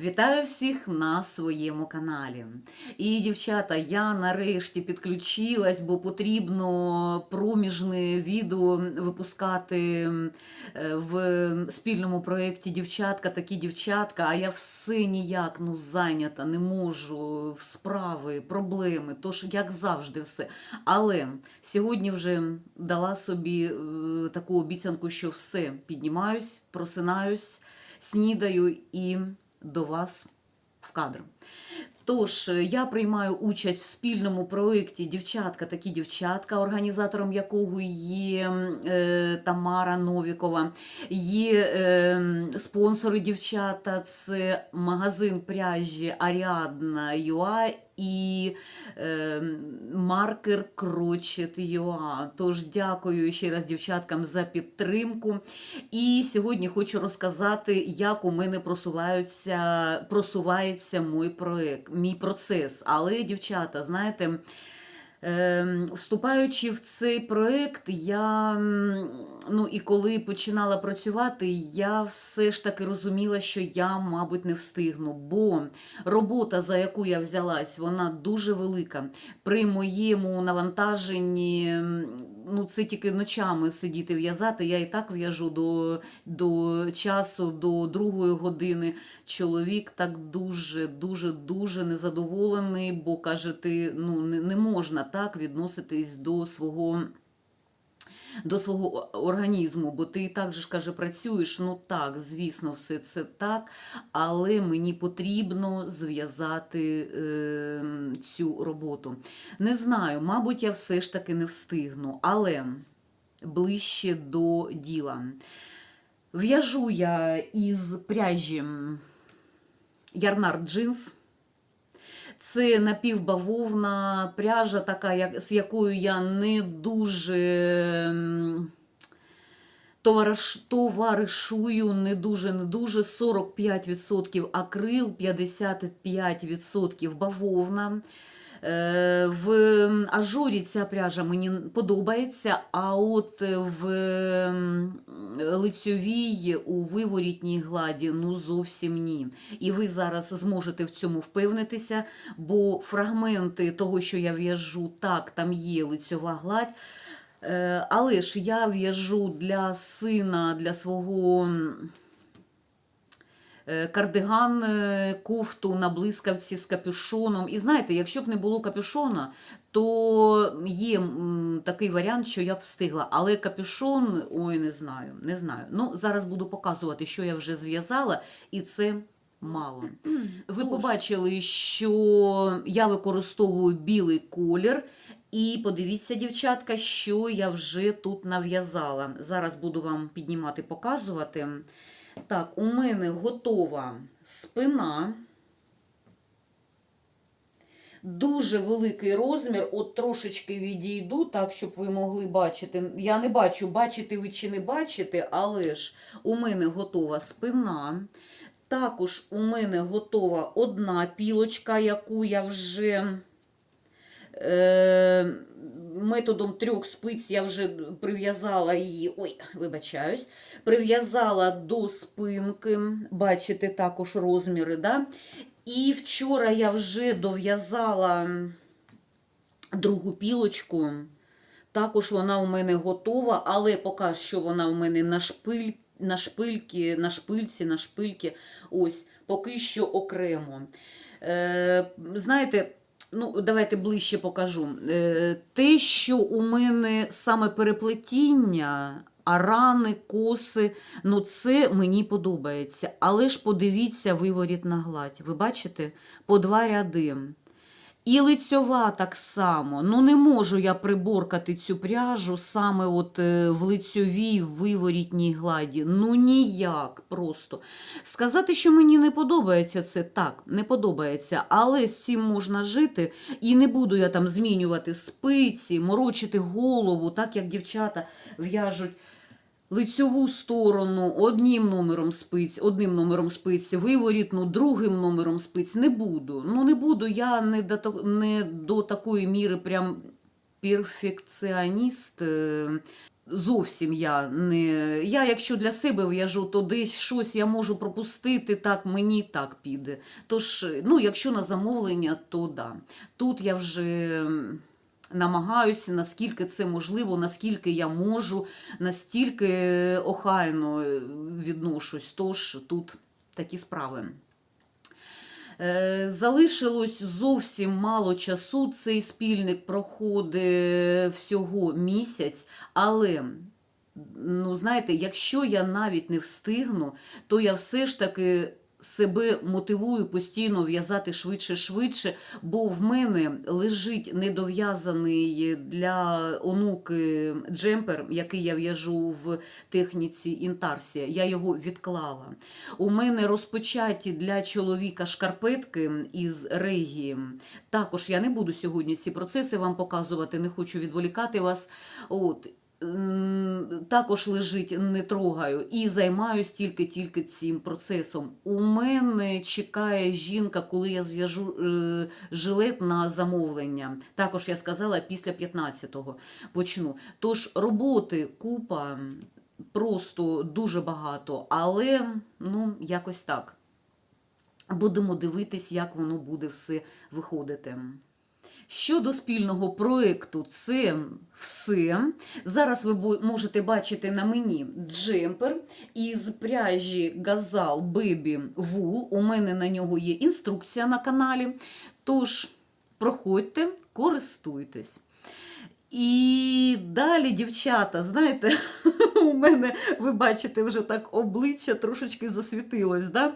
Вітаю всіх на своєму каналі. І, дівчата, я нарешті підключилась, бо потрібно проміжне відео випускати е, в спільному проєкті Дівчатка, такі дівчатка, а я все ніяк ну, зайнята, не можу в справи, проблеми, тож як завжди все. Але сьогодні вже дала собі е, таку обіцянку, що все, піднімаюсь, просинаюсь, снідаю і до вас в кадр. Тож, е, я приймаю участь в спільному проєкті Дівчатка, такі дівчатка, організатором якого є е, Тамара Новікова. Є е, спонсори дівчата, це магазин пряжі Аріадна Юа і е, маркер Крочет Юа. Тож дякую ще раз дівчаткам за підтримку. І сьогодні хочу розказати, як у мене просуваються, просувається мій проект, мій процес. Але, дівчата, знаєте. Ем, Вступаючи в цей проект, я ну і коли починала працювати, я все ж таки розуміла, що я, мабуть, не встигну, бо робота, за яку я взялась, вона дуже велика. При моєму навантаженні, ну це тільки ночами сидіти в'язати. Я і так в'яжу до, до часу, до другої години. Чоловік так дуже, дуже, дуже незадоволений, бо каже, ти ну не, не можна так відноситись до свого. До свого організму, бо ти і так же ж каже, працюєш. Ну так, звісно, все це так, але мені потрібно зв'язати е, цю роботу. Не знаю, мабуть, я все ж таки не встигну, але ближче до діла. В'яжу я із пряжі Ярнар Джинс. Це напівбавовна пряжа, така, як, з якою я не дуже товариш, товаришую, не дуже, не дуже. 45% акрил, 55% бавовна. Е, В ажурі ця пряжа мені подобається, а от в лицьовій у виворітній гладі ну зовсім ні. І ви зараз зможете в цьому впевнитися, бо фрагменти того, що я в'яжу, так, там є лицьова гладь. Е, Але ж я в'яжу для сина, для свого е, кардиган, е, кофту на блискавці з капюшоном. І знаєте, якщо б не було капюшона, то є такий варіант, що я б встигла. Але капюшон, ой, не знаю, не знаю. Ну, зараз буду показувати, що я вже зв'язала, і це мало. Ви побачили, що я використовую білий колір. І подивіться, дівчатка, що я вже тут нав'язала. Зараз буду вам піднімати, показувати. Так, у мене готова спина. Дуже великий розмір, от трошечки відійду, так, щоб ви могли бачити. Я не бачу, бачите ви чи не бачите, але ж у мене готова спина. Також у мене готова одна пілочка, яку я вже методом трьох спиць я вже прив'язала її. Ой, вибачаюсь, прив'язала до спинки. Бачите також розміри, да? І вчора я вже дов'язала другу пілочку. Також вона у мене готова, але поки що вона у мене на шпиль, на шпильки, на шпильці, на шпильки. Ось, поки що окремо. Е, знаєте, ну, давайте ближче покажу. Е, те, що у мене саме переплетіння, арани, коси, ну це мені подобається. Але ж подивіться виворіт на гладь. Ви бачите? По два ряди. І лицьова так само. Ну не можу я приборкати цю пряжу саме от е, в лицьовій виворітній гладі. Ну ніяк просто. Сказати, що мені не подобається це, так, не подобається, але з цим можна жити. І не буду я там змінювати спиці, морочити голову, так як дівчата в'яжуть лицьову сторону одним номером спиць, одним номером спиць, виворітну другим номером спиць. Не буду. Ну не буду, я не до, не до такої міри прям перфекціоніст. е, Зовсім я не. Я, якщо для себе в'яжу, то десь щось я можу пропустити, так мені так піде. Тож, ну, якщо на замовлення, то да. Тут я вже намагаюся, наскільки це можливо, наскільки я можу, настільки охайно е, відношусь. Тож тут такі справи. Е, Залишилось зовсім мало часу. Цей спільник проходить всього місяць, але. Ну, знаєте, якщо я навіть не встигну, то я все ж таки себе мотивую постійно в'язати швидше, швидше, бо в мене лежить недов'язаний для онуки джемпер, який я в'яжу в техніці інтарсія. Я його відклала. У мене розпочаті для чоловіка шкарпетки із регії. Також я не буду сьогодні ці процеси вам показувати, не хочу відволікати вас. От. Також лежить, не трогаю, і займаюсь тільки-тільки цим процесом. У мене чекає жінка, коли я зв'яжу е, жилет на замовлення. Також я сказала, після 15-го почну. Тож роботи купа, просто дуже багато, але ну, якось так. Будемо дивитись, як воно буде все виходити. Щодо спільного проєкту, це все. Зараз ви можете бачити на мені джемпер із пряжі Gazal Baby Wool. У мене на нього є інструкція на каналі. Тож, проходьте, користуйтесь. І далі, дівчата, знаєте, мене, ви бачите, вже так обличчя трошечки засвітилось. Да?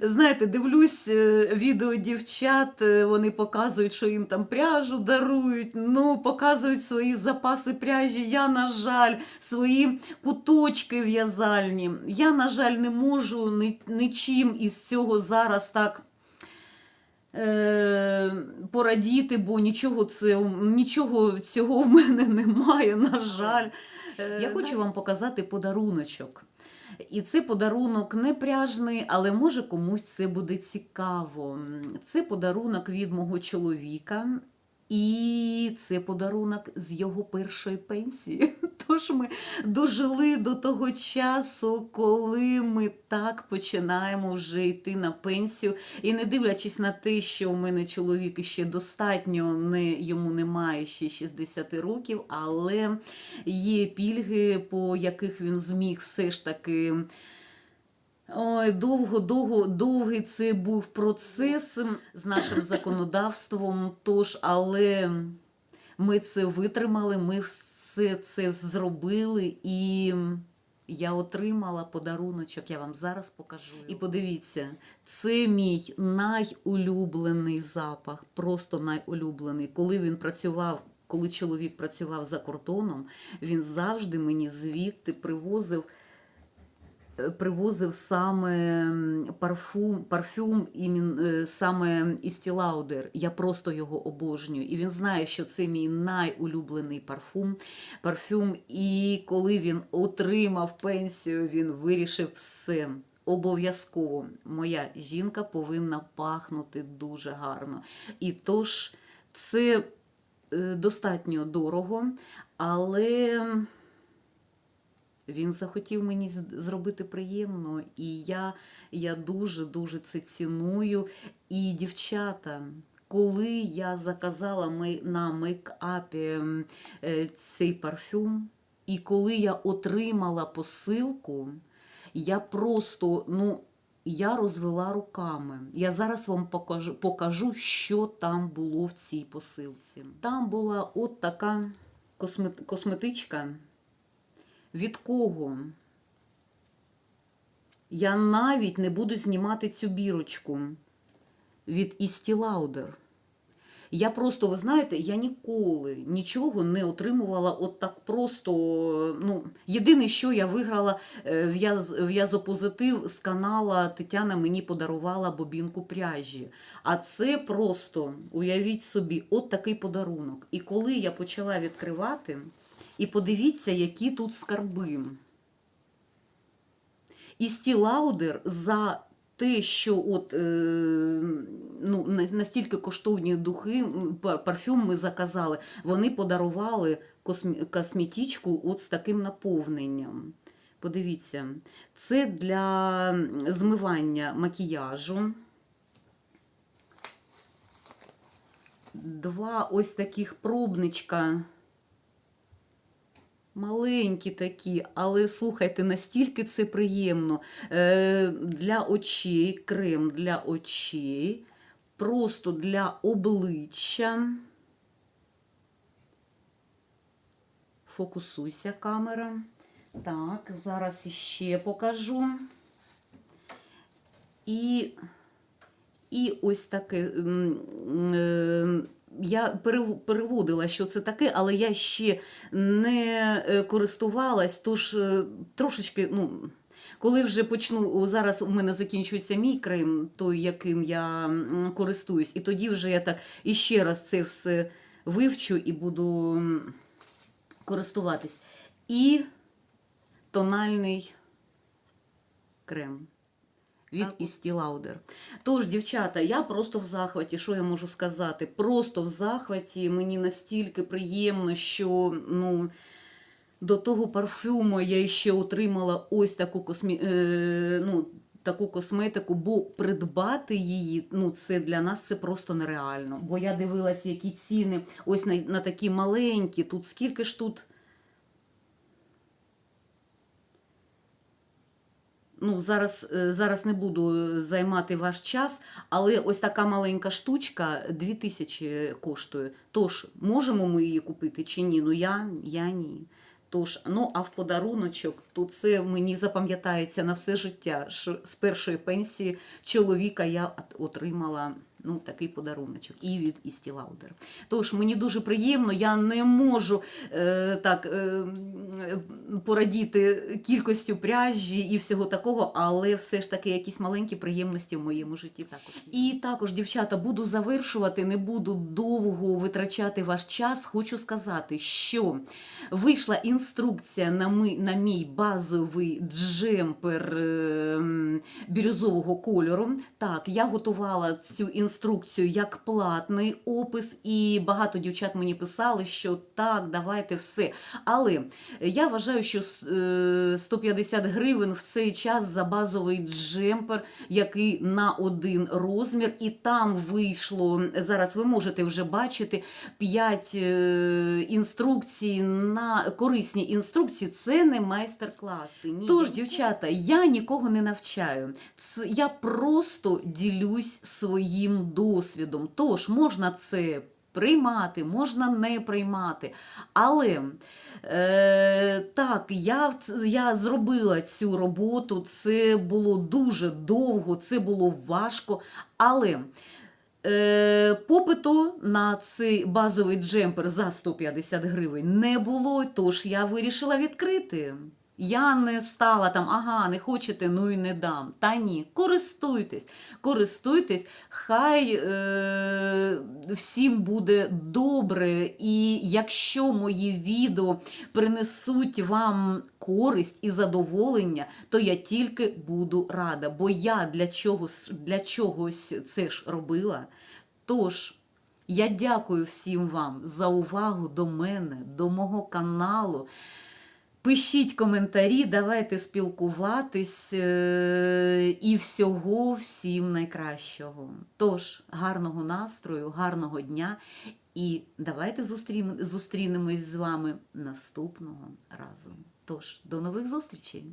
Знаєте, дивлюсь е, відео дівчат, е, вони показують, що їм там пряжу дарують, ну, показують свої запаси пряжі. Я, на жаль, свої куточки в'язальні. Я, на жаль, не можу нічим із цього зараз так е, порадіти, бо нічого, це, нічого цього в мене немає, на жаль. Е, Я хочу вам показати подаруночок. І це подарунок не пряжний, але може комусь це буде цікаво. Це подарунок від мого чоловіка. І це подарунок з його першої пенсії. Тож ми дожили до того часу, коли ми так починаємо вже йти на пенсію. І не дивлячись на те, що у мене чоловік ще достатньо, не, йому немає ще 60 років, але є пільги, по яких він зміг все ж таки. Ой, довго, довго, довгий це був процес з нашим законодавством. Тож, але ми це витримали, ми все це зробили і. Я отримала подаруночок, я вам зараз покажу. І подивіться, це мій найулюблений запах, просто найулюблений. Коли він працював, коли чоловік працював за кордоном, він завжди мені звідти привозив привозив саме парфюм імін, е, саме Істі Лаудер. Я просто його обожнюю. І він знає, що це мій найулюблений парфум. парфюм. І коли він отримав пенсію, він вирішив все. Обов'язково моя жінка повинна пахнути дуже гарно. І тож це е, достатньо дорого, але він захотів мені зробити приємно, і я, я дуже-дуже це ціную. І дівчата, коли я заказала на мейкапі е, цей парфюм, і коли я отримала посилку, я просто, ну, я розвела руками. Я зараз вам покажу, покажу, що там було в цій посилці. Там була от така космет- косметичка. Від кого? Я навіть не буду знімати цю бірочку від Істі Лаудер. Я просто, ви знаєте, я ніколи нічого не отримувала от так просто. Ну, єдине, що я виграла е, в'язопозитив з канала Тетяна мені подарувала бобінку пряжі. А це просто, уявіть собі, от такий подарунок. І коли я почала відкривати, і подивіться, які тут скарби. Істі Лаудер за те, що от, е, ну, настільки коштовні духи, парфюм ми заказали, вони подарували косметичку от з таким наповненням. Подивіться, це для змивання макіяжу. Два ось таких пробничка. Маленькі такі, але слухайте, настільки це приємно. Е, для очей, крем для очей, просто для обличчя. Фокусуйся, камера. Так, зараз іще покажу. І, і ось таке. е, Я переводила, що це таке, але я ще не е, користувалась, тож е, трошечки, ну, коли вже почну, зараз у мене закінчується мій крем, той, яким я користуюсь, і тоді вже я так іще раз це все вивчу і буду користуватись. І тональний крем від Так. Estee Тож, дівчата, я просто в захваті. Що я можу сказати? Просто в захваті. Мені настільки приємно, що ну. До того парфюму я ще отримала ось таку космі... е, ну, таку косметику, бо придбати її, ну це для нас це просто нереально. Бо я дивилася, які ціни ось на, на такі маленькі. Тут скільки ж тут. Ну, зараз, е, зараз не буду займати ваш час, але ось така маленька штучка 2000 коштує. Тож, можемо ми її купити чи ні? Ну я, я ні. Тож, ну а в подаруночок, то це мені запам'ятається на все життя. Що з першої пенсії чоловіка я отримала ну, такий подаруночок і від Істі Лаудер. Тож мені дуже приємно, я не можу е, так е, порадіти кількістю пряжі і всього такого, але все ж таки якісь маленькі приємності в моєму житті також. І також, дівчата, буду завершувати, не буду довго витрачати ваш час. Хочу сказати, що вийшла інструкція на, ми, на мій базовий джемпер е, бірюзового кольору. Так, я готувала цю інструкцію як платний опис, і багато дівчат мені писали, що так, давайте все. Але я вважаю, що е, 150 гривень в цей час за базовий джемпер, який на один розмір, і там вийшло зараз. Ви можете вже бачити 5 інструкцій на корисні інструкції. Це не майстер-класи. Тож, дівчата, я нікого не навчаю. Я просто ділюсь своїм досвідом. Тож можна це приймати, можна не приймати. Але е, так, я, я зробила цю роботу, це було дуже довго, це було важко. Але е, попиту на цей базовий джемпер за 150 гривень не було, тож я вирішила відкрити. Я не стала там, ага, не хочете, ну і не дам. Та ні, користуйтесь, користуйтесь, хай е, всім буде добре. І якщо мої відео принесуть вам користь і задоволення, то я тільки буду рада, бо я для чогось, для чогось це ж робила. Тож. Я дякую всім вам за увагу до мене, до мого каналу. Пишіть коментарі, давайте спілкуватись е, і всього всім найкращого. Тож, гарного настрою, гарного дня і давайте зустрінемось з вами наступного разу. Тож, до нових зустрічей!